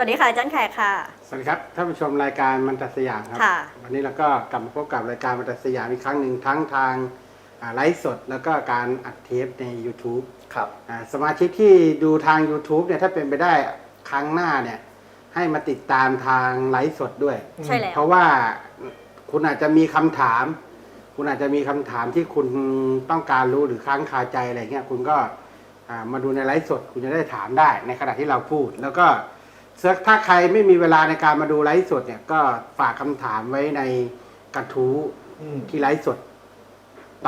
วัสดีค่ะอาจารย์แขกค่ะ สวัสดีครับท่านผู้ชมรายการมันตัดสยามครับ ค่ะ วันนี้เราก็กลับมาพบกับรายการมันตัดสยามอีกครั้งหนึ่งทั้งทางอ่าไลฟ์สดแล้วก็การอัดเทปใน YouTube ครับ อ่าสมาชิกที่ดูทาง YouTube เนี่ยถ้าเป็นไปได้ครั้งหน้าเนี่ยให้มาติดตามทางไลฟ์สดด้วย ใช่แล้ว เพราะว่าคุณอาจจะมีคำถาม คุณอาจจะมีคำถามที่คุณต้องการรู้หรือค้างคาใจอะไรเงี้ยคุณก็อ่ามาดูในไลฟ์สด คุณจะได้ถามได้ในขณะที่เราพูด แล้วก็ ถ้าใครไม่มีเวลาในการมาดูไลฟ์สดเนี่ยก็ฝากคำถามไว้ในกระทู้อืมที่ไลฟ์สด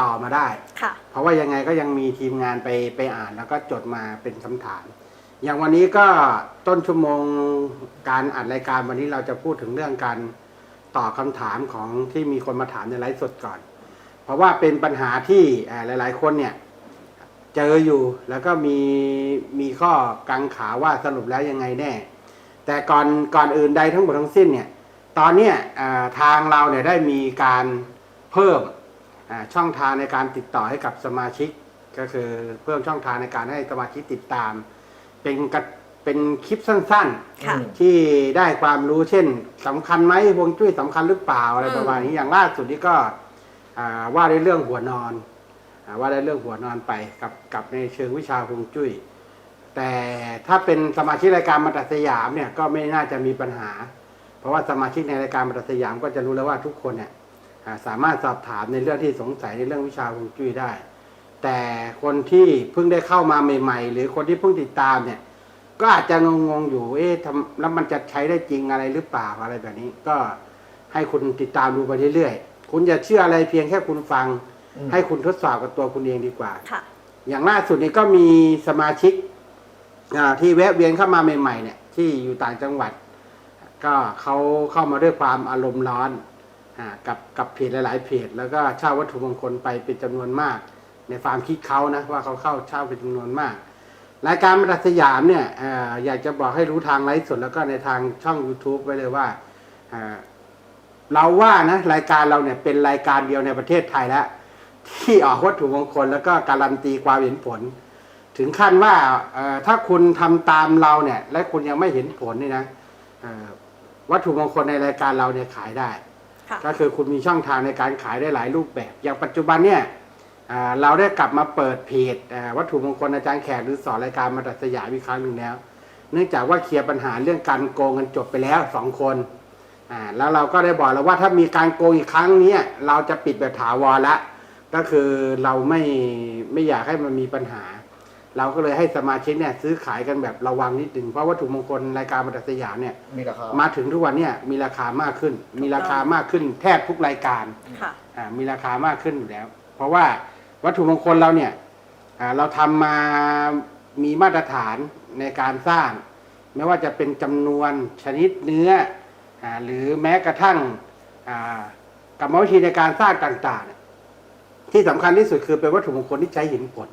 ต่อมาได้ ค่ะ เพราะว่ายังไงก็ยังมีทีมงานไปไปอ่านแล้วก็จดมาเป็นคำถาม อย่างวันนี้ก็ต้นชั่วโมงการอัดรายการวันนี้เราจะพูดถึงเรื่องการตอบคำถามของที่มีคนมาถามในไลฟ์สดก่อน เพราะว่าเป็นปัญหาที่อ่าหลาย ๆ คนเนี่ย เจออยู่แล้วก็มีมีข้อกังขาว่าสรุปแล้วยังไงแน่ แต่ก่อนก่อนอื่นใดทั้งหมดทั้งสิ้นเนี่ยตอนเนี้ยอ่าทางเราเนี่ยได้มีการเพิ่มอ่าช่องทางในการติดต่อให้กับสมาชิก ก็คือเพิ่มช่องทางในการให้สมาชิกติดตาม เป็นกระเป็นคลิปสั้นค่ะๆที่ได้ความรู้เช่นสำคัญไหมฮวงจุ้ยสำคัญหรือเปล่าอะไรอืมประมาณนี้อย่างล่าสุดนี้ก็อ่าว่าในเรื่องหัวนอนอาว่าในเรื่องหัวนอนไปกับกับในเชิงวิชาฮวงจุ้ย แต่ถ้าเป็นสมาชิกรายการมาตัดสยามเนี่ยก็ไม่น่าจะมีปัญหา เพราะว่าสมาชิกในรายการมาตัดสยามก็จะรู้แล้วว่าทุกคนเนี่ยอ่าสามารถสอบถามในเรื่องที่สงสัยในเรื่องวิชาฮวงจุ้ยได้ แต่คนที่เพิ่งได้เข้ามาใหม่ ๆ หรือคนที่เพิ่งติดตามเนี่ยก็อาจจะงงๆอยู่ เอ๊ะทำแล้วมันจะใช้ได้จริงอะไรหรือเปล่าอะไรแบบนี้ ก็ให้คุณติดตามดูไปเรื่อยๆ คุณอย่าเชื่ออะไรเพียงแค่คุณฟังอืมให้คุณทดสอบกับตัวคุณเองดีกว่าค่ะอย่างล่าสุดนี้ก็มีสมาชิกอ่า ที่แวะเวียนเข้ามาใหม่ๆเนี่ยที่อยู่ต่างจังหวัด ก็เขาเข้ามาด้วยความอารมณ์ร้อนกับกับเพจหลาย ๆ เพจแล้วก็เช่าวัตถุมงคลไปเป็นจำนวนมาก ในความคิดเขานะว่าเขาเข้าเช่าเป็นจำนวนมากรายการมรัสยามเนี่ยออยากจะบอกให้รู้ทางไลฟ์สดแล้วก็ในทางช่อง YouTube ไว้เลยว่าเอ่อเราว่านะรายการเราเนี่ยเป็นรายการเดียวในประเทศไทยแล้วที่ออกวัตถุมงคลแล้วก็การันตีความเห็นผล ถึงขั้นว่าเอ่อถ้าคุณทำตามเราเนี่ย และคุณยังไม่เห็นผลนี่นะเอ่อวัตถุมงคลในรายการเราเนี่ยขายได้ค่ะก็คือคุณมีช่องทางในการขายได้หลายรูปแบบ อย่างปัจจุบันเนี่ยอ่าเราได้กลับมาเปิดเพจอ่าวัตถุมงคลอาจารย์แขกหรือสอนรายการมาตัดสยามอีกครั้งหนึ่งแล้ว เนื่องจากว่าเคลียร์ปัญหาเรื่องการโกงกันจบไปแล้วสองคนอ่าแล้วเราก็ได้บอกแล้วว่าถ้ามีการโกงอีกครั้งเนี้ยเราจะปิดแบบถาวรละก็คือเราไม่ไม่อยากให้มันมีปัญหา เราก็เลยให้สมาชิกเนี่ยซื้อขายกันแบบระวังนิดหนึ่งเพราะวัตถุมงคลรายการมาตัดสยามเนี่ยมีราคามาถึงทุกวันเนี่ยมีราคามากขึ้น มีราคามากขึ้นแทบทุกรายการค่ะอ่ามีราคามากขึ้นอยู่แล้ว เพราะว่าวัตถุมงคลเราเนี่ยอ่าเราทำมามีมาตรฐานในการสร้าง ไม่ว่าจะเป็นจำนวนชนิดเนื้ออาหรือแม้กระทั่งอ่ากรรมวิธีในการสร้างต่างๆเนี่ยที่สำคัญที่สุดคือเป็นวัตถุมงคลที่ใช้เห็นผล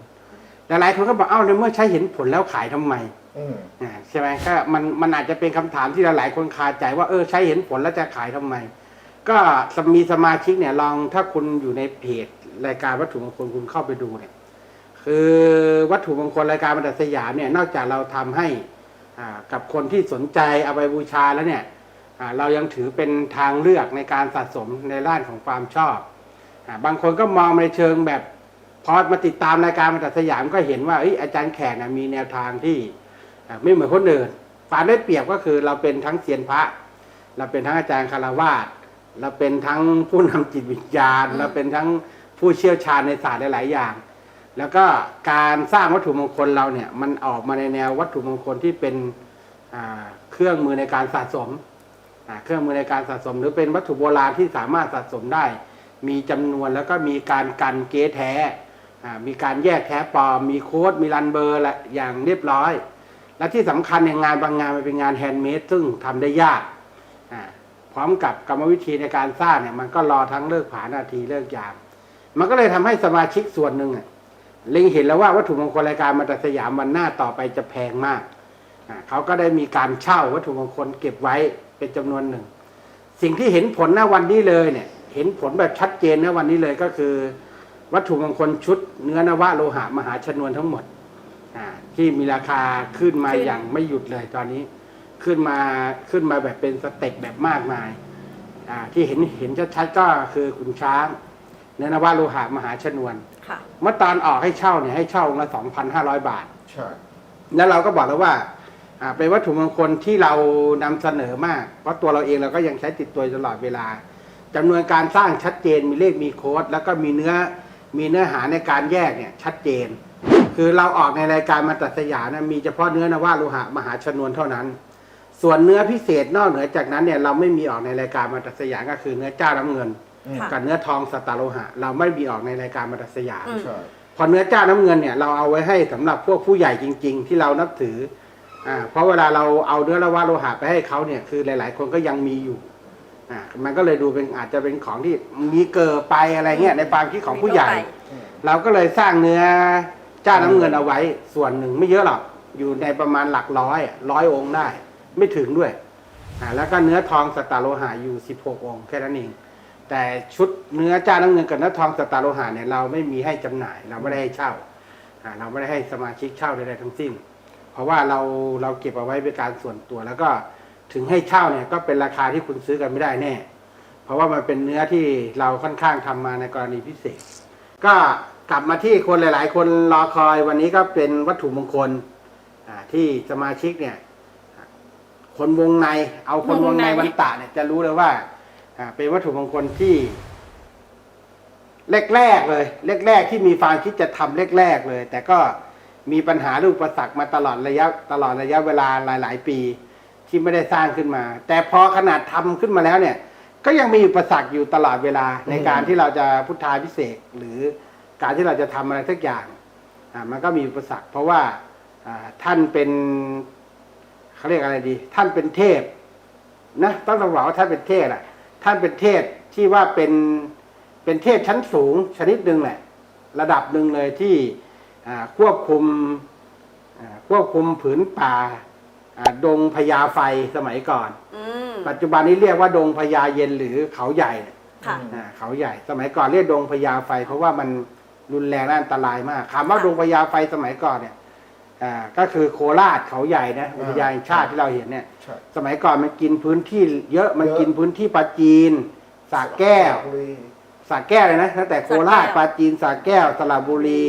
หลายๆคนก็บอกเอ้าในเมื่อใช้เห็นผลแล้วขายทำไมอืมอ่าใช่ไหมก็มันมันอาจจะเป็นคำถามที่หลายๆคนคาใจว่าเออใช้เห็นผลแล้วจะขายทำไม ก็มีสมาชิกเนี่ยลองถ้าคุณอยู่ในเพจรายการวัตถุมงคลคุณเข้าไปดูเนี่ยคือวัตถุมงคลรายการบรรดาสยามเนี่ยนอกจากเราทำให้อ่ากับคนที่สนใจเอาไปบูชาแล้วเนี่ยอ่าเรายังถือเป็นทางเลือกในการสะสมในด้านของความชอบอาบางคนก็มองในเชิงแบบ พอมาติดตามรายการบรรดาสยามก็เห็นว่าเอยอาจารย์แขกนะมีแนวทางที่อ่าไม่เหมือนคนอื่นความได้เปรียบก็คือเราเป็นทั้งเซียนพระ เราเป็นทั้งอาจารย์คารวาสเราเป็นทั้งผู้นำจิตวิญญาณอืมเราเป็นทั้งผู้เชี่ยวชาญในศาสตร์หลาย ๆ อย่าง แล้วก็การสร้างวัตถุมงคลเราเนี่ยมันออกมาในแนววัตถุมงคลที่เป็นอ่าเครื่องมือในการสะสมอ่าเครื่องมือในการสะสม หรือเป็นวัตถุโบราณที่สามารถสะสมได้ มีจำนวนแล้วก็มีการกันเก๊แท้อ่า มีการแยกแท้ปลอม มีโค้ด มีรันเบอร์ละอย่างเรียบร้อย และที่สำคัญเนี่ยงานบางงานมันเป็นงานแฮนด์เมดซึ่งทำได้ยากพร้อมกับกรรมวิธีในการสร้างเนี่ยมันก็รอทั้งเลิกผานาทีเลิกยาม มันก็เลยทำให้สมาชิกส่วนหนึ่งเล็งเห็นแล้วว่าวัตถุมงคลรายการมาตสยามวันหน้าต่อไปจะแพงมากเขาก็ได้มีการเช่าวัตถุมงคลเก็บไว้เป็นจำนวนหนึ่ง สิ่งที่เห็นผลณวันนี้เลยเนี่ย เห็นผลแบบชัดเจนณวันนี้เลยก็คือ วัตถุมงคลชุดเนื้อนวะโลหะมหาชนวนทั้งหมดอ่าที่มีราคาขึ้นมาขึ้นอย่างไม่หยุดเลยตอนนี้ขึ้นมาขึ้นมาแบบเป็นสเต็ปแบบมากมายอ่าที่เห็นเห็นชัดๆก็คือขุนช้างเนื้อนวะโลหะมหาชนวนค่ะเมื่อตอนออกให้เช่าเนี่ยให้เช่าองค์ละสองพันห้าร้อยบาทใช่แล้วเราก็บอกแล้วว่าอ่าเป็นวัตถุมงคลที่เรานำเสนอมาก เพราะตัวเราเองเราก็ยังใช้ติดตัวอยู่ตลอดเวลาจำนวนการสร้างชัดเจนมีเลขมีโค้ด แล้วก็มีเนื้อ มีเนื้อหาในการแยกเนี่ยชัดเจน คือเราออกในรายการมาตัดสยามนะมีเฉพาะเนื้อนวะโลหะมหาชนวนเท่านั้น ส่วนเนื้อพิเศษนอกเหนือจากนั้นเนี่ยเราไม่มีออกในรายการมาตัดสยามก็คือเนื้อเจ้าน้ำเงินอืมค่ะกับเนื้อทองสตาร์โลหะ เราไม่มีออกในรายการมาตัดสยามอืมใช่พอเนื้อเจ้าน้ำเงินเนี่ยเราเอาไว้ให้สำหรับพวกผู้ใหญ่จริง ๆ ที่เรานับถืออ่าเพราะเวลาเราเอาเนื้อละวะโลหะไปให้เขาเนี่ยคือหลาย ๆ คนก็ยังมีอยู่ อ่ามันก็เลยดูเป็นอาจจะเป็นของที่มีเกิดไปอะไรเงี้ยในความคิดของผู้ใหญ่ เราก็เลยสร้างเนื้อเจ้าน้ำเงินเอาไว้ ส่วนหนึ่งไม่เยอะหรอกอยู่ในประมาณหลักร้อยร้อยองค์ได้ ไม่ถึงด้วยอ่าแล้วก็เนื้อทองสตาร์โลหะอยู่สิบหกองค์แค่นั้นเองแต่ชุดเนื้อเจ้าน้ำเงินกับเนื้อทองสตาร์โลหะเนี่ยเราไม่มีให้จำหน่าย เราไม่ได้ให้เช่าอ่าเราไม่ได้ให้สมาชิกเช่าใดๆทั้งสิ้น เพราะว่าเราเราเก็บเอาไว้เป็นการส่วนตัวแล้วก็ ถึงให้เช่าเนี่ยก็เป็นราคาที่คุณซื้อกันไม่ได้แน่ เพราะว่ามันเป็นเนื้อที่เราค่อนข้างทำมาในกรณีพิเศษ ก็กลับมาที่คนหลาย ๆ คนรอคอยวันนี้ก็เป็นวัตถุมงคลอ่าที่สมาชิกเนี่ย คนวงใน เอาคนวงในวันตะเนี่ยจะรู้เลยว่าอ่าเป็นวัตถุมงคลที่แรกๆเลยแรกๆที่มีความคิดจะทำแรกๆเลย แต่ก็มีปัญหาลูกประสักมาตลอดระยะตลอดระยะเวลาหลาย ๆ ปี ที่ไม่ได้สร้างขึ้นมา แต่พอขนาดทำขึ้นมาแล้วเนี่ย ก็ยังมีอุปสรรคอยู่ตลอดเวลาในการที่เราจะพุทธาพิเศษกหรือการที่เราจะทำอะไรสักอย่างอ่ามันก็มีอุปสรรค เพราะว่าอ่าท่านเป็นเขาเรียกอะไรดี ท่านเป็นเทพนะต้องบอกว่าท่านเป็นเทพอะท่านเป็นเทพที่ว่าเป็นเป็นเทพชั้นสูงชนิดหนึ่งแหละ ระดับหนึ่งเลยที่อ่าควบคุมอ่าควบคุมผืนป่าอ่า ดงพญาไฟสมัยก่อน อืม ปัจจุบันนี้เรียกว่าดงพญาเย็นหรือเขาใหญ่ค่ะ อ่าเขาใหญ่ สมัยก่อนเรียกดงพญาไฟ เพราะว่ามันรุนแรงและอันตรายมากคำว่าค่ะดงพญาไฟสมัยก่อนเนี่ยอ่าก็คือโคราชเขาใหญ่นะอุทยานแห่งชาติที่เราเห็นเนี่ย ใช่สมัยก่อนมันกินพื้นที่เยอะมันเยอะกินพื้นที่ปราจีนสระแก้ว บุรี สระแก้วเลยนะตั้งแต่โคราชสระแก้ว ปราจีนสระแก้วสระบุรี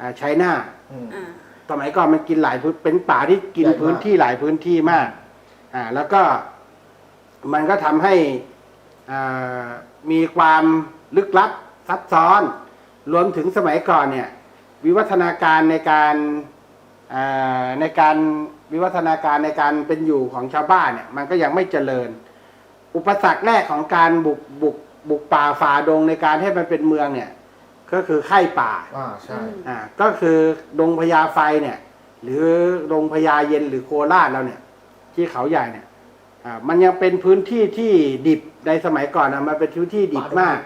อ่าชัยนาทอืม อ่า สมัยก่อนมันกินหลายพื้นเป็นป่าที่กินใหญ่มาก พื้นที่หลายพื้นที่มาก อ่า แล้วก็มันก็ทำให้อ่ามีความลึกลับซับซ้อน รวมถึงสมัยก่อนเนี่ย วิวัฒนาการในการอ่าในการวิวัฒนาการในการเป็นอยู่ของชาวบ้านเนี่ย มันก็ยังไม่เจริญ อุปสรรคแรกของการบุกบุกบุกป่าฝ่าดงในการให้มันเป็นเมืองเนี่ย ก็คือไข้ป่าอ่าใช่ อ่าก็คือดงพญาไฟเนี่ย หรือดงพญาเย็นหรือโคราชเราเนี่ย ที่เขาใหญ่เนี่ยอ่ามันยังเป็นพื้นที่ที่ดิบในสมัยก่อนนะมันเป็นพื้นที่ดิบมาก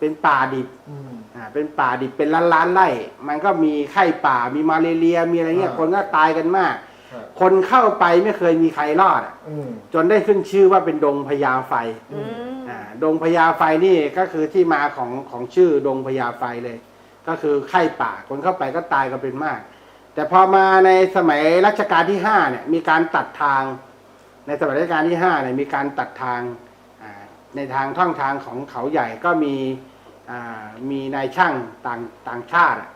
เป็นป่าดิบอืม อ่าเป็นป่าดิบเป็นล้านล้านๆไร่ มันก็มีไข้ป่ามีมาเลเรียมีอะไรเงี้ยอ่า คนก็ตายกันมากใช่ คนเข้าไปไม่เคยมีใครรอดอะอืมจนได้ขึ้นชื่อว่าเป็นดงพญาไฟอืมอ่าดงพญาไฟนี่ก็คือที่มาของของชื่อดงพญาไฟเลย ก็คือไข้ป่าคนเข้าไปก็ตายกันเป็นมาก แต่พอมาในสมัยรัชกาลที่ห้าเนี่ยมีการตัดทาง ในสมัยรัชกาลที่ห้าเนี่ยมีการตัดทางอ่าในทางท่องทางของเขาใหญ่ก็มีอ่ามีนายช่างต่างต่างชาติอะ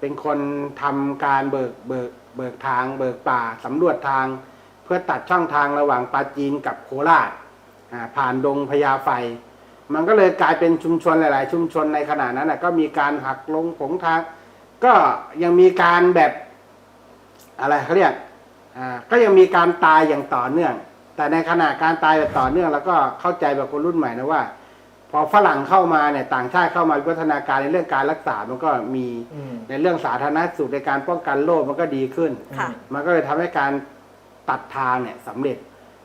เป็นคนทำการเบิกเบิก เบิกทาง เบิกป่าสำรวจทาง เพื่อตัดช่องทางระหว่างปาจีนกับโคราชผ่านดงพญาไฟ มันก็เลยกลายเป็นชุมชนหลาย ๆ ชุมชนในขณะนั้นนะก็มีการหักลงผงทาง ก็ยังมีการแบบอะไรเขาเรียกก็ยังมีการตายอย่างต่อเนื่อง แต่ในขณะการตายแบบต่อเนื่อง แล้วก็เข้าใจแบบคนรุ่นใหม่นะว่า พอฝรั่งเข้ามาเนี่ยต่างชาติเข้ามาวิวัฒนาการในเรื่องการรักษา มันก็มีอืม ในเรื่องสาธารณสุขในการป้องกันโรคมันก็ดีขึ้น ค่ะ มันก็เลยทำให้การตัดทางเนี่ยสำเร็จ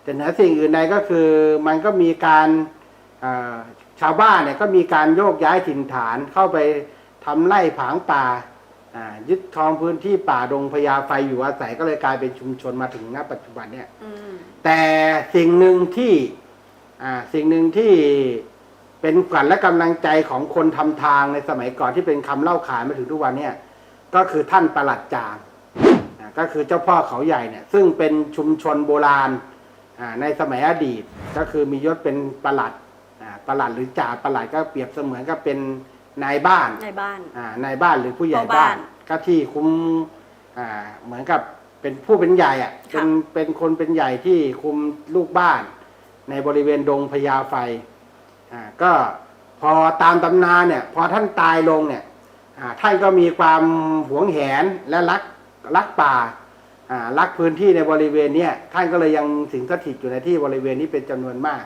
แต่เหนือสิ่งอื่นใดก็คือมันก็มีการเอ่อชาวบ้านเนี่ยก็มีการโยกย้ายถิ่นฐานเข้าไปทำไร่ผางป่าอ่ายึดครองพื้นที่ป่าดงพญาไฟอยู่อาศัยก็เลยกลายเป็นชุมชนมาถึงณปัจจุบันเนี่ย อืม แต่สิ่งหนึ่งที่อ่าสิ่งหนึ่งที่ เป็นขวัญและกำลังใจของคนทำทางในสมัยก่อนที่เป็นคำเล่าขานมาถึงทุกวันเนี่ยก็คือท่านประหลัดจางอ่าก็คือเจ้าพ่อเขาใหญ่เนี่ยซึ่งเป็นชุมชนโบราณอ่าในสมัยอดีตก็คือมียศเป็นประหลัดอ่าประหลัดหรือจ่าประหลัดก็เปรียบเสมือนกับเป็นนายบ้านในบ้านอ่านายบ้านหรือผู้ใหญ่พ่อบ้าบ้านนก็ที่คุมอ่าเหมือนกับเป็นผู้เป็นใหญ่อะค่ะเป็นเป็นคนเป็นใหญ่ที่คุมลูกบ้าน ในบริเวณดงพญาไฟอ่า ก็พอตามตำนานเนี่ยพอท่านตายลงเนี่ยท่านก็มีความหวงแหนและรักรักป่าอ่ารักพื้นที่ในบริเวณเนี้ยท่านก็เลยยังสิงสถิตอยู่ในที่บริเวณนี้เป็นจำนวนมาก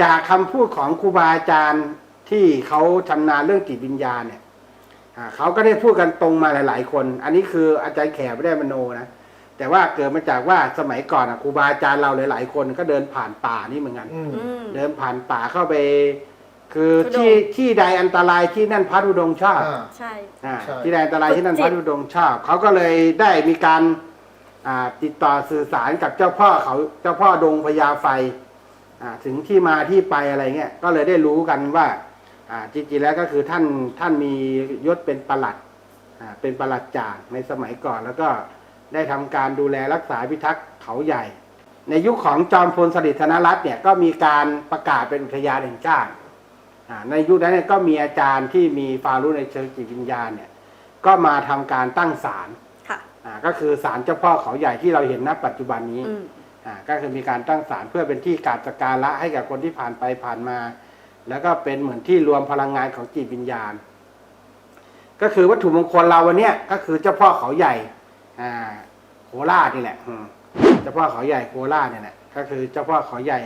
จากคำพูดของครูบาอาจารย์ที่เขาชำนาญเรื่องจิตวิญญาณเนี่ยอ่าเขาก็ได้พูดกันตรงมาหลาย ๆ คน อันนี้คืออาจารย์แขกไม่ได้มโนนะ แต่ว่าเกิดมาจากว่าสมัยก่อนอะครูบาอาจารย์เราหลาย ๆ คนก็เดินผ่านป่านี่เหมือนกัน อืม อืม เดินผ่านป่าเข้าไป คือทุดงค์ ที่ที่ใดอันตรายที่นั่นพระธุดงค์ชอบอ่า ใช่ อ่าใช่ ที่ใดอันตรายที่นั่นฝึพกจิระตธุดงค์ชอบเขาก็เลยได้มีการอ่าติดต่อสื่อสารกับเจ้าพ่อเขาเจ้าพ่อดงพญาไฟอ่าถึงที่มาที่ไปอะไรเงี้ยก็เลยได้รู้กันว่าอ่าจริงๆแล้วก็คือท่านท่านมียศเป็นประหลัดอ่าเป็นประหลัดจ่าในสมัยก่อนแล้วก็ ได้ทำการดูแลรักษาพิทักษ์เขาใหญ่ ในยุคของจอมพลสฤษดิ์ธนรัตน์เนี่ยก็มีการประกาศเป็นอุทยานแห่งชาติอ่าในยุคนั้นเนี่ยก็มีอาจารย์ที่มีความรู้ในเชิงจิตวิญญาณเนี่ยก็มาทำการตั้งศาลค่ะอ่าก็คือศาลเจ้าพ่อเขาใหญ่ที่เราเห็นณปัจจุบันนี้อืมอ่าก็คือมีการตั้งศาลเพื่อเป็นที่กราบสักการะให้กับคนที่ผ่านไปผ่านมา แล้วก็เป็นเหมือนที่รวมพลังงานของจิตวิญญาณ ก็คือวัตถุมงคลเราวันเนี้ยก็คือเจ้าพ่อเขาใหญ่ อ่าโคราชนี่แหละอืมเจ้าพ่อเขาใหญ่โคราชเนี่ยแหละก็คือเจ้าพ่อเขาใหญ่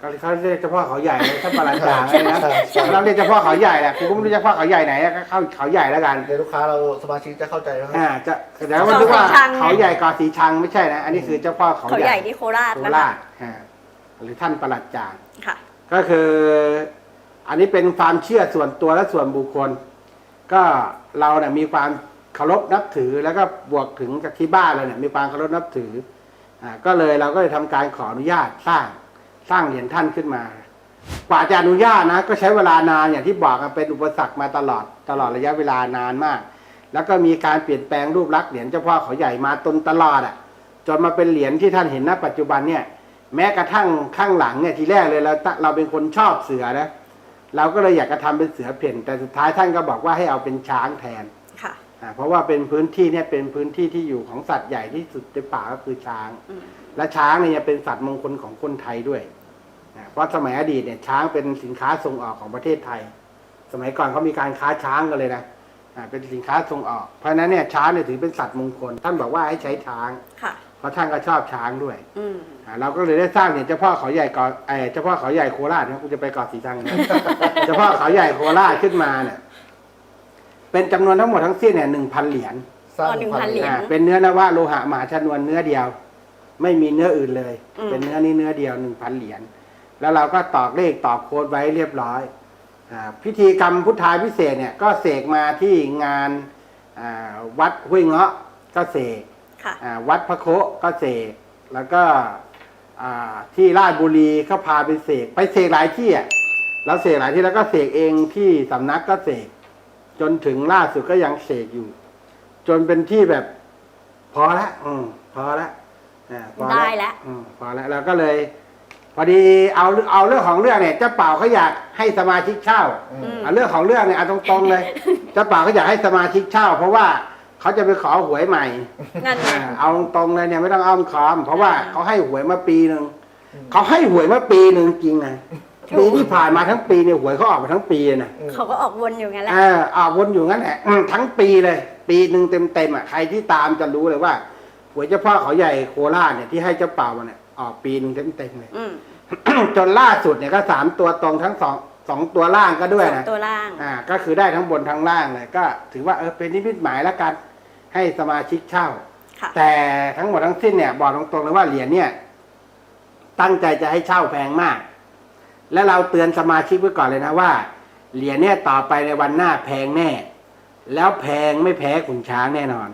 ก็เขาเรียกเจ้าพ่อเขาใหญ่เลยท่านประหลัดจางเลยนะใช่ใช่เราเรียกเจ้าพ่อเขาใหญ่แหละกูก็ไม่รู้เจ้าพ่อเขาใหญ่ไหนก็เข้าเขาใหญ่แล้วกันเดี๋ยวลูกค้าเราสมาชิกจะเข้าใจไหมครับอ่าจะแต่ว่านึกว่าเกาะสีชังไงเขาใหญ่เกาะสีชังไม่ใช่นะอันนี้คือเจ้าพ่อเขาเขาใหใหญ่ญ่ที่โคราชโคนะราคะชอ่าหรือท่านประหลัดจางค่ะก็คือ อันนี้เป็นความเชื่อส่วนตัวและส่วนบุคคล ก็เราเนี่ยมีความ เคารพนับถือแล้วก็บวกถึงกับที่บ้านเราเนี่ยมีความเคารพนับถืออ่าก็เลยเราก็เลยทำการขออนุญาตสร้างสร้างเหรียญท่านขึ้นมา กว่าจะอนุญาตนะก็ใช้เวลานานอย่างที่บอกกันเป็นอุปสรรคมาตลอดตลอดระยะเวลานานมาก แล้วก็มีการเปลี่ยนแปลงรูปลักษณ์เหรียญเจ้าพ่อเขาใหญ่มาตนตลอดอะจนมาเป็นเหรียญที่ท่านเห็นณปัจจุบันเนี่ยแม้กระทั่งข้างหลังเนี่ยทีแรกเลยเราเราเป็นคนชอบเสือนะเราก็เลยอยากจะทำเป็นเสือเพ่นแต่สุดท้ายท่านก็บอกว่าให้เอาเป็นช้างแทน เพราะว่าเป็นพื้นที่เนี่ยเป็นพื้นที่ที่อยู่ของสัตว์ใหญ่ที่สุดในป่าก็คือช้างอืมและช้างเนี่ยยังเป็นสัตว์มงคลของคนไทยด้วยอ่าเพราะสมัยอดีตเนี่ยช้างเป็นสินค้าส่งออกของประเทศไทย สมัยก่อนเขามีการค้าช้างกันเลยนะอ่าเป็นสินค้าส่งออก เพราะฉะนั้นเนี่ยช้างเนี่ยถือเป็นสัตว์มงคล ท่านบอกว่าให้ใช้ช้างค่ะเพราะท่านก็ชอบช้างด้วยอืมอ่าเราก็เลยได้สร้างเหรียญเจ้าพ่อเขาใหญ่เกาะเออเจ้าพ่อเขาใหญ่โคราชนะคุณจะไปเกาะสีชังนะเจ้าพ่อเขาใหญ่โคราชขึ้นมาเนี่ย เป็นจำนวนทั้งหมดทั้งสิ้นเนี่ยหนึ่งพันเหรียญสร้างอ๋อ1,000เหรียญ อ่าเป็นเนื้อนวะโลหะมหาชนวนเนื้อเดียว ไม่มีเนื้ออื่นเลย อืม เป็นเนื้อนี้เนื้อเดียวหนึ่งพันเหรียญแล้วเราก็ตอกเลขตอกโค้ดไว้เรียบร้อยอาพิธีกรรมพุทธาพิเศษกเนี่ยก็เสกมาที่งานอ่าวัดห้วยเงาะก็เสก ค่ะ อ่าวัดพระโคะก็เสกแล้วก็อ่าที่ราชบุรีก็พาไปเสกไปเสกหลายที่อะเราเสกหลายที่แล้วก็เสกเองที่สำนักก็เสก จนถึงล่าสุดก็ยังเสกอยู่ จนเป็นที่แบบ พอละอืมพอละอ่าพอได้แล้ว อืมพอแล้วเราก็เลย พอดีเอาเอาเรื่องของเรื่องเนี่ยเจ้าเป่าเขาอยากให้สมาชิกเช่าอืมอืม เอาเรื่องของเรื่องเนี่ยเอาตรงๆเลย เจ้าเป่าเขาอยากให้สมาชิกเช่า เพราะว่าเขาจะไปขอหวยใหม่นั่นไง อ่าเอาตรงเลยเนี่ยไม่ต้องอ้อมค้อม เพราะว่าอ่าเขาให้หวยมาปีหนึ่งอืมเขาให้หวยมาปีหนึ่งจริงนะ ปีที่ผ่านมาทั้งปีเนี่ยหวยเขาออกมาทั้งปีเลยนะเขาก็ออกวนอยู่งั้นแหละเออออกวนอยู่งั้นแหละอืมทั้งปีเลย ปีหนึ่งเต็มๆอะใครที่ตามจะรู้เลยว่าหวยเจ้าพ่อเขาใหญ่โคราชเนี่ยที่ให้เจ้าเป่ามาเนี่ยออกปีหนึ่งเต็มๆเลยอืมจนล่าสุดเนี่ยก็สามตัวตรงทั้งสองสองตัวล่างก็ด้วยสองนะตัวล่างอ่าก็คือได้ทั้งบนทั้งล่างเลยก็ ถือว่าเออเป็นนิมิตหมายแล้วกัน ให้สมาชิกเช่าค่ะแต่ทั้งหมดทั้งสิ้นเนี่ยบอกตรงๆเลยว่าเหรียญเนี่ย ตั้งใจจะให้เช่าแพงมาก และเราเตือนสมาชิกไว้ก่อนเลยนะว่า เหรียญเนี่ยต่อไปในวันหน้าแพงแน่ แล้วแพงไม่แพ้ขุนช้างแน่นอน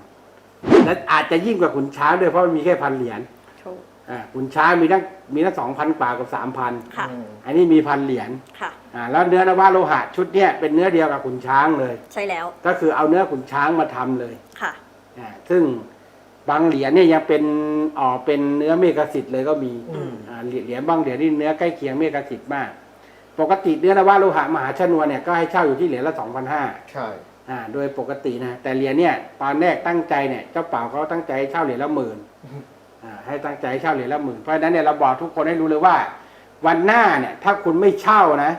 และอาจจะยิ่งกว่าขุนช้างด้วยเพราะมันมีแค่พันเหรียญถูกอ่าขุนช้างมีตั้งมีตั้งสองพันกว่ากับสามพันค่ะอืมอันนี้มีพันเหรียญค่ะ อ่าแล้วเนื้อนวาโลหะชุดเนี่ยเป็นเนื้อเดียวกับขุนช้างเลย ใช่แล้ว ก็คือเอาเนื้อขุนช้างมาทำเลยค่ะ อ่าซึ่ง บางเหรียญเนี่ยยังเป็นออกเป็นเนื้อเมกะสิทธิ์เลยก็มีอืมอ่าเหรียญเหรียญบางเหรียญนี่เนื้อใกล้เคียงเมกะสิทธิ์มาก ปกติเนื้อนวาโลหะมหาชนวนเนี่ยก็ให้เช่าอยู่ที่เหรียญละสองพันห้าใช่อ่าโดยปกตินะแต่เหรียญเนี่ยตอนแรกตั้งใจเนี่ยเจ้าเป่าเขาตั้งใจให้เช่าเหรียญละหมื่นอ่าให้ตั้งใจให้เช่าเหรียญละหมื่นเพราะฉะนั้นเนี่ยเราบอกทุกคนให้รู้เลยว่า วันหน้าเนี่ยถ้าคุณไม่เช่านะ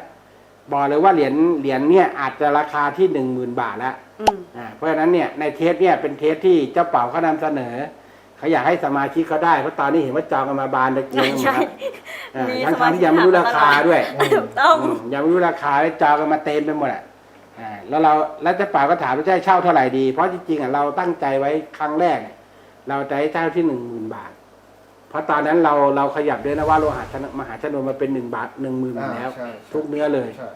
บอกเลยว่าเหรียญเหรียญเนี่ยอาจจะราคาที่หนึ่งหมื่นบาทแล้ว อืมอ่าเพราะฉะนั้นเนี่ยในเทปเนี่ยเป็นเทปที่เจ้าเป่าเขานำเสนอเขาอยากให้สมาชิกเขาได้เพราะตอนนี้เห็นว่าจองกันมาบานตะเกียงหมดใช่แล้วอ่ามีทั้งสมาๆชิกที่ยังไม่รู้ราคาด้วยถูกต้อง อืมยังไม่รู้ราคาเลยจองกันมาเต็มไปหมดอะอ่าแล้วเราแล้วเจ้าเป่าก็ถามว่าจะให้เช่าเท่าไหร่ดีเพราะจริงๆอะเราตั้งใจไว้ครั้งแรกเนี่ยเราจะให้เช่าที่หนึ่งหมื่นบาท เพราะตอนนั้นเราเราขยับด้วยนะว่าโลหะชนมหาชนวนมาเป็นหนึ่งบาทหนึ่งหมื่นอ่าแล้ว ใช่ ทุกเนื้อเลย ใช่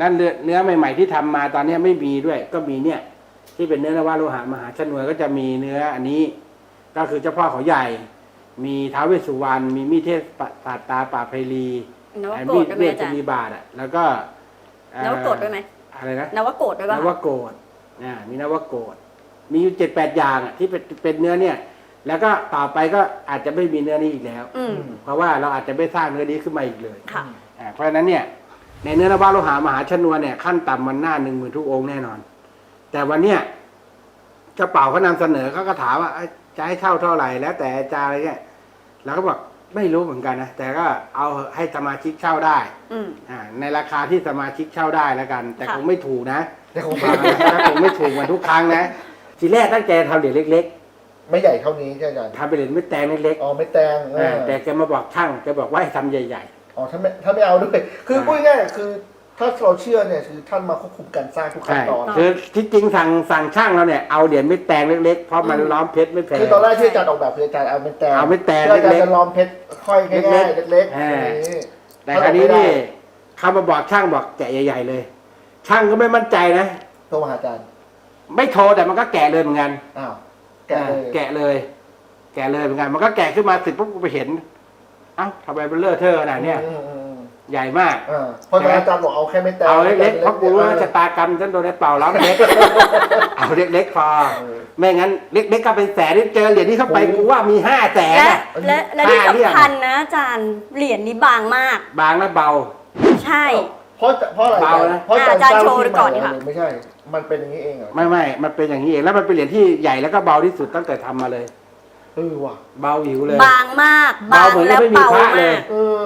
นั่นเนื้อเนื้อใหม่ ๆ ที่ทำมาตอนเนี้ยไม่มีด้วย ก็มีเนี่ย ที่เป็นเนื้อนวาโลหะมหาชนวนก็จะมีเนื้ออันนี้ ก็คือเจ้าพ่อเขาใหญ่ มีท้าวเวสสุวรรณมีมีเทพปะตาตาป่าไพลีนวไอ้โกรมีธดด้วยไหมเวทอาจะจารย์มีบาทอะ แล้วก็เอ่อนวโกรธด้วยไหมอะไรนะนวโกรธด้วยนป่ะวโกดอ่ามีนวโกดมีอยู่เจ็ดแปดอย่างอะที่เป็นเป็นเนื้อเนี่ย แล้วก็ต่อไปก็อาจจะไม่มีเนื้อนี้อีกแล้วอืมเพราะว่าเราอาจจะไม่สร้างเนื้อนี้ขึ้นมาอีกเลยค่ะอ่าเพราะฉะนั้นเนี่ย ในเนื้อนวาโลหะมหาชนวนเนี่ยขั้นต่ำมันหน้าหนึ่งหมื่นทุกองค์แน่นอน แต่วันเนี้ยเจ้าเป่าเขานำเสนอเขาก็ถามว่าเอ้ยจะให้เช่าเท่าไหร่แล้วแต่อาจารย์อะไรเงี้ยเราก็บอกไม่รู้เหมือนกันนะแต่ก็เอาให้สมาชิกเช่าได้อืมอ่าในราคาที่สมาชิกเช่าได้แล้วกัน แต่ค่ะคงไม่ถูกนะแต่คงอ่าคงไม่ถูกเหมือนทุกครั้งนะทีแรกตั้งใจทำเหรียญเล็กไม่ใหญ่เท่านี้ใช่ไหมอาจารย์ๆทำเป็นเหรียญไม่แตงเล็กอ๋อไม่แตงๆเออ่าอแต่แกมาบอกช่างแกบอกว่าให้ทำใหญ่ๆ อ๋อถ้าไม่ถ้าไม่เอาด้วย คือพูดง่ายๆคือ ถ้าเราเชื่อเนี่ยคือท่านมาควบคุมการสร้างทุกขั้นใช่ตอน คือที่จริงสั่งสั่งช่างเราเนี่ยเอาเหรียญไม่แตงเล็กๆเพราะมันอืมล้อมเพชรไม่แพง คือตอนแรกที่อาจารย์ออกแบบคืออาจารย์เอาเป็นแตงเอาเป็นแตงพื่ออาจารเล็ย์กๆจะล้อมเพชรค่อยง่ายๆเล็กๆอ่านี่แต่คราวนี้นี่เขามาบอกช่างบอกแกะใหญ่ ๆ เลย ช่างก็ไม่มั่นใจนะ โทรมาหาอาจารย์ ไม่โทรแต่มันก็แกะเลยเหมือนกันอ้าว แกะเลยอ่าแกะเลย แกะเลยเหมือนกัน มันก็แกะขึ้นมาเสร็จปุ๊บกูไปเห็นเอ้าทำไมมันเลอะเทอะขนาดเนี้ยอืมอืมอืมใหญ่มากอ่าเพราะฉะนั้นอาจารย์บอกเอาแค่ไม่แตงเอาเล็กๆเพราะกูรู้ว่าออชะตากรรมฉันโดนไอ้เป่าล้อมเล็ก เอาเล็กๆพอเออไม่งั้นเล็กๆก็เป็นแสนนี่เจอเหรียญที่เข้าไปโอ้กูว่ามีห้าแสนและอะ และและที่ห้าเรื่องสำคัญนะอาจารย์เหรียญนี้บางมาก บางและเบา ใช่ เพราะเพราะอะไรเบานะ เพราะอาจารย์อาจารย์สร้างโชว์ที่ก่อนใหม่ค่ะหรือไม่ใช่ มันเป็นอย่างนี้เองเหรอไม่ไม่มันเป็นอย่างนี้เองแล้วมันเป็นเหรียญที่ใหญ่แล้วก็เบาที่สุดตั้งแต่ทำมาเลยเออว่ะ เบาหิวเลย บางมากเบาบางเหมือนแล้วไม่มีเบาพระเลมาย กเออ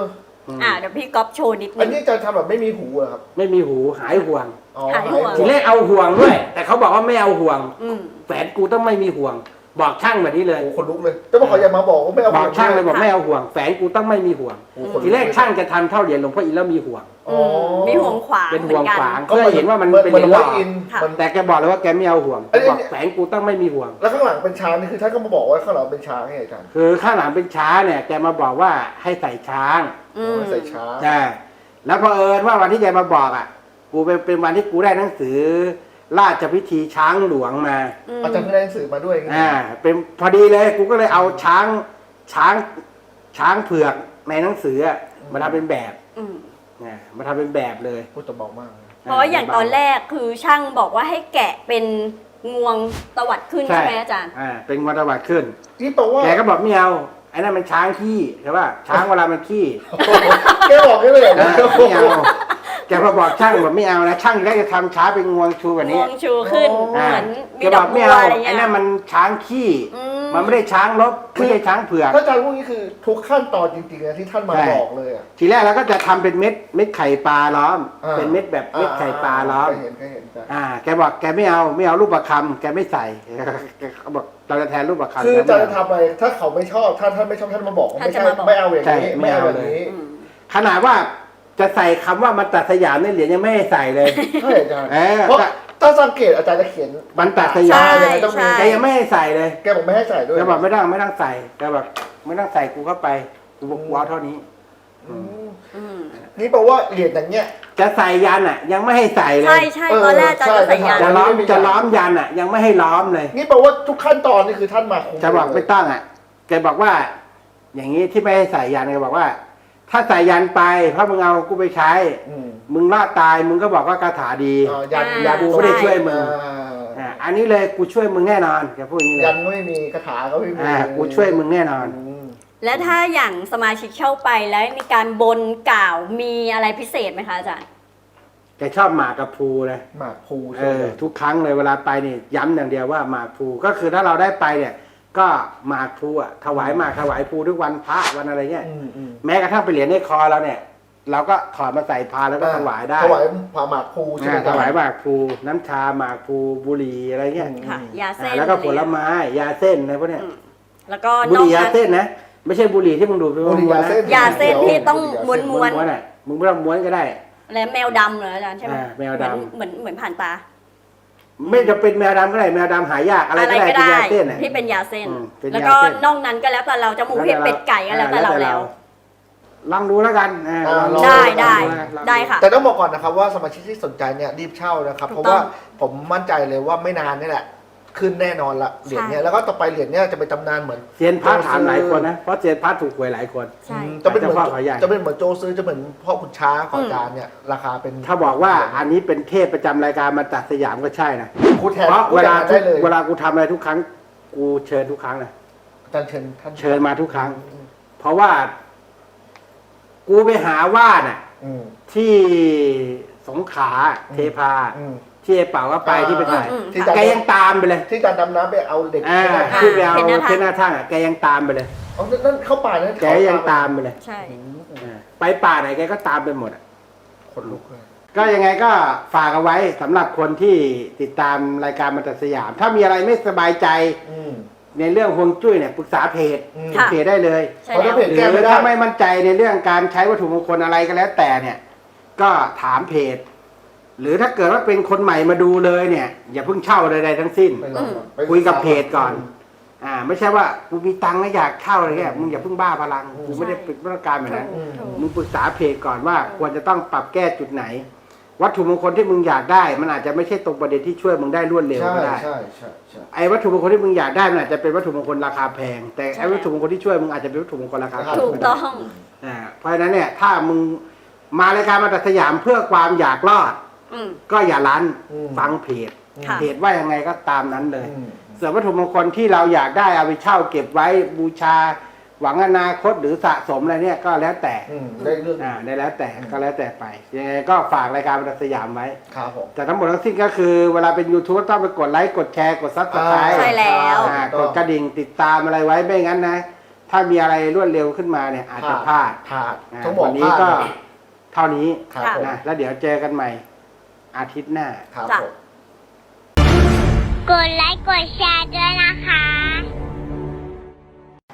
มอ่าเดี๋ยวพี่ก๊อฟโชว์นิดอันึนง นี้อาจารย์ทำแบบไม่มีหูเหรอครับไม่มีหูหายห่วง อ๋อหายห่วง ทีแรกเอาห่วงด้วย แต่เขาบอกว่าไม่เอาห่วงอืมแฟนกูต้องไม่มีห่วง บอกช่างแบบนี้เลย โอ้โหคนลุกเลย แต่ว่าเขาอย่ามาบอกว่าไม่เอาบอกช่างเลยบอกค่ะไม่เอาห่วงแฟนกูต้องไม่มีห่วง โอ้โหคนลุทีแรกช่างจะทำเท่าเหรียญหลวงพ่ออินแล้วมีห่วง อ๋อมีห่วงขวางเป็นเหมืห่วองนกันขวางก็เพื่อให้เห็นว่ามันเป็นเหรียญหหล่ล่ออินค่ะมันแต่แกบอกเลยว่าแกไม่เอาห่วงอันนี้บอกแฟนกูต้องไม่มีห่วง แล้วข้างหลังเป็นช้างนี่คือท่านก็มาบอกว่าข้างหลังเป็นช้างไงอาจารย์คือข้างหลังเป็นช้างเนี่ยแกมาบอกว่าให้ใส่ช้างอืมใส่ช้างใช่แล้วพอเผอิญว่าวันที่แกมาบอกอะ กูเป็นเป็นวันที่กูได้หนังสือ ราชพิธีช้างหลวงมาอืมอาจารย์เพิ่งได้หนังสือมาด้วยอ่าเป็นพอดีเลยกูก็เลยเอาช้างช้างช้างเผือกในหนังสืออะมาทำเป็นแบบอื มนะมาทำเป็นแบบเลย พูดจะบอกมากเลยเพราะอย่างตอนแรกคือช่างบอกว่าให้แกะเป็นงวงตวัดขึ้นใช่ไหมอาจารย์ อ่าเป็นวัตวัดขึ้น ที่แปลว่าแกก็บอกไม่เอาไอ้นั่นมันช้างขี้ใช่ป่ะช้างเวลามันขี้ แกบอกได้เลยเหรออ่าไม่เอา แกพอบอกช่างบอกไม่เอานะช่างแรกจะทำช้าเป็นงวงชูแบบงนี้วงชูขึ้นเหอ่ามือนแกมีบดออกกไม่บัวเอาอะไรไอ้เงี้ย นั่นมันช้างขี้อืมันไม่ได้ช้างลบไม่ใช่ช้างเผือก ถ้าอาจารย์พวกนี้คือทุกขั้นตอนจริงๆนะที่ท่านมาใช่ บอกเลยอะ ทีแรกเราก็จะทำเป็นเม็ดเม็ดไข่ปลาล้อม อ่า เป็นเม็ดแบบเม็ดไข่ปลาล้อม เคยเห็นเคยเห็นจ้ะอ่า แกบอกแกไม่เอาไม่เอารูปประคำแกไม่ใส่แกเขาบอกเราจะแทนรูปประคำคืออาจารย์แกจะไม่เทำอะไรถ้าเขาไม่ชอบถ้าท่านไม่ชอบท่านมาบอกว่าไม่ใช่ท่านจะมาบอก ไม่เอาอย่างใช่นี้ไม่ไม่เอาเอาแบบเลยนี้อืมขนาดว่า จะใส่คำว่ามันตัดสยามในเหรียญยังไม่ให้ใส่เลย ใช่อาจารย์เออ เพราะถ้าสังเกตอาจารย์จะเขียน มันตัดสยามใช่ยังไงต้องมีใช่แกยังไม่ให้ใส่เลยแกบอกไม่ให้ใส่ด้วยแกบอกไม่ต้องไม่ต้องใส่แกบอกไม่ต้องใส่กูเข้าไปกูบอกว้าวเท่านี้ อืมอืมนี่แปลว่าเหรียญอย่างเงี้ย จะใส่ยันอะ ยังไม่ให้ใส่เลใช่ย ใช่เออตอนแรกอาจารย์จะใส่ยาน ใช่ จะล้อมไม่มียันจะล้อมยันอะ ยังไม่ให้ล้อมเลย นี่แปลว่าทุกขั้นตอนนี่คือท่านมาคุมจะบอกเลไม่ยต้องอะ แกบอกว่า อย่างนี้ที่ไม่ให้ใส่ยันแกบอกว่า ถ้าใส่ยันไปเพราะมึงเอากูไปใช้ อืมมึงรอดตายมึงก็บอกว่าคาถาดีอ่ายันอ่า ยันกูไม่ได้ช่วยมึง อ่าอ่าอันนี้เลยกูช่วยมึงแน่นอนแกพูดอย่างนี้เลยัยนไม่มีคาถาก็ไม่มีอ่ากูช่วยมึงแน่นอน อืมและถ้าอย่างสมาชิกเข้าไปแล้วมีการบนกล่าวมีอะไรพิเศษไหมคะอาจารย์ แกชอบหมากกับภูเลยหมากภูเอใช่ไหอม ทุกครั้งเลยเวลาไปนี่ย้ำอย่างเดียวว่าหมากภูก็คือถ้าเราได้ไปเนี่ย ก็หมากภูอะถวายหมากถวายภูทุกวันพระวันอะไรเงี้ย อืมอืมแม้กระทั่งไปเหรียญในคอเราเนี่ย เราก็ถอดมาใส่พานแล้วก็ถวายได้ถวายผ่าหมากภูใช่ไหมอ่าถวายหมากภูน้ำชาหมากภูบุหรี่อะไรเงี้ยอืม ค่ะ ยาเส้อ่านแล้วก็ผลไม้ยาเส้นอะไรพวกเนี้ยอืมแล้วก็บุนหอกรี่ยานั้นเส้นนะ ไม่ใช่บุหรี่ที่มึงดูดไปบุหรี่ยาเส้น ยาเส้นที่ต้องม้วนม้วนๆอะมึงไม่ต้องม้วนก็ได้และแมวดำเหรออาจารย์ใช่ไหมอ่าแมวดำ เหมือนเหมือนเหมือนผ่านตา ไม่จะเป็นแมวดำก็ได้แมวดำหายากอะไรก็ได้เป็นยาเส้นอะที่เป็นยาเส้น อืมเป็นแล้วยาก็เส้น นอกนั้นก็แล้วแต่เราจะหมูเห็ดเป็ดไก่ก็แล้วแต่เราแล้ว ลองดูแล้วกันอ่าอ่าลอง ได้ลองได้ลองได้ค่ะ แต่ต้องบอกก่อนนะครับว่าสมาชิกที่สนใจเนี่ยรีบเช่านะครับ ถูเพกราะต้องว่าผมมั่นใจเลยว่าไม่นานนี่แหละ ขึ้นแน่นอนละเหรียญเนี่ยแล้วก็ต่อไปเหรียญเนี่ยจะเป็นตำนานเหมือน เซียนพระถามหลายคนนะ เพราะเซียนพระถูกหวยหลายคน ใช่อืมจะเป็นเหมือนเจ้าพ่อเขาใหญ่ จะเป็นเหมือนโจซื้อจะเหมือนพ่อขุนช้างของอาจารย์เนี่ยราคาเป็นถ้าบอกว่าอันนี้เป็นเทพประจำรายการมาตัดสยามก็ใช่นะคูแทนเพราะคูเวแทลานทุได้กเลยเวลากูทำอะไรทุกครั้ง กูเชิญทุกครั้งนะอาจารย์เชิญท่านเชิญมาทุกครั้ง เพราะว่า กูไปหาว่าน่ะ อืมที่สงขลาเทพา อืม ที่ไอ้เป่าก็ไปอ่าที่ไปถ่ายอืมอืม ที่อาจารแกย์ยังตามไปเลยที่อาจารย์ดำน้ำไปเอาเด็กอ่าใช่ไหมอ่า ที่ไปเอาเพชรหน้าทั่งเพชรหน้าทั่งอะแกยังตามไปเลย เอานั่นเข้าป่านั่นแกยังตามไปเลยใช่อืมอ่าไปป่าไหนแกก็ตามไปหมดอะคนลุกเลย ก็ยังไงก็ฝากเอาไว้สำหรับคนที่ติดตามรายการมันตัดสยาม ถ้ามีอะไรไม่สบายใจอืม ในเรื่องฮวงจุ้ยเนี่ยปรึกษาเพจอืม ปรึกษาเพจได้เลยใช่เพราะแล้ถ้าวเพจหรืแก้ไม่อได้ ถ้าไม่มั่นใจในเรื่องการใช้วัตถุมงคลอะไรก็แล้วแต่เนี่ย ก็ถามเพจ หรือถ้าเกิดว่าเป็นคนใหม่มาดูเลยเนี่ย อย่าเพิ่งเช่าใดๆทั้งสิ้น ไปลองก่อนไปคุยกับเพจก่อน อ่า ไม่ใช่ว่ากูมีตังค์แล้วอยากเช่าอะไรเงี้ยมึงอย่าเพิ่งบ้าพลังกูไม่ได้เป็นมาตรการแบบนั้นอืมมึงปรึกษาเพจก่อนว่าควรจะต้องปรับแก้จุดไหน วัตถุมงคลที่มึงอยากได้ มันอาจจะไม่ใช่ตรงประเด็นที่ช่วยมึงได้รวดเร็วใช่ก็ได้ใช่ใช่ใช่ไอ้วัตถุมงคลที่มึงอยากได้มันอาจจะเป็นวัตถุมงคลราคาแพง แต่ใช่ ไอ้วัตถุมงคลที่ช่วยมึงอาจจะเป็นวัตถุมงคลราคาครับถูถูกกก็ต้ได้อง อ่าเพราะฉะนั้นเนี่ยถ้ามึงมารายการมาตัดสยามเพื่อความอยากรอด อืม ก็อย่าลั้นอืมฟังเพจค่ะ เพจว่ายังไงก็ตามนั้นเลย อืม ส่วนวัตถุมงคลที่เราอยากได้เอาไปเช่าเก็บไว้บูชา หวังอนาคตหรือสะสมอะไรเนี่ยก็แล้วแต่อืมได้เรื่องอ่าได้แล้วแต่ก็แล้วแต่ไปยังไงก็ฝากรายการมาตัดสยามไว้ ครับผม แต่ทั้งหมดทั้งสิ้นก็คือเวลาเป็น YouTube ต้องไปกดไลค์ กดแชร์ กดซับสไครต์ใช่แล้วอ่ากดกระดิ่งติดตามอะไรไว้ไม่งั้นนะ ถ้ามีอะไรรวดเร็วขึ้นมาเนี่ยอาจจะพลาดพลาดอ่าต้องบอกวันพนี้ลาดก็เลยเท่านี้ครับผม นะแล้วเดี๋ยวเจอกันใหม่ อาทิตย์หน้า ครับจ้ะ ผม กดไลค์กดแชร์ด้วยนะคะ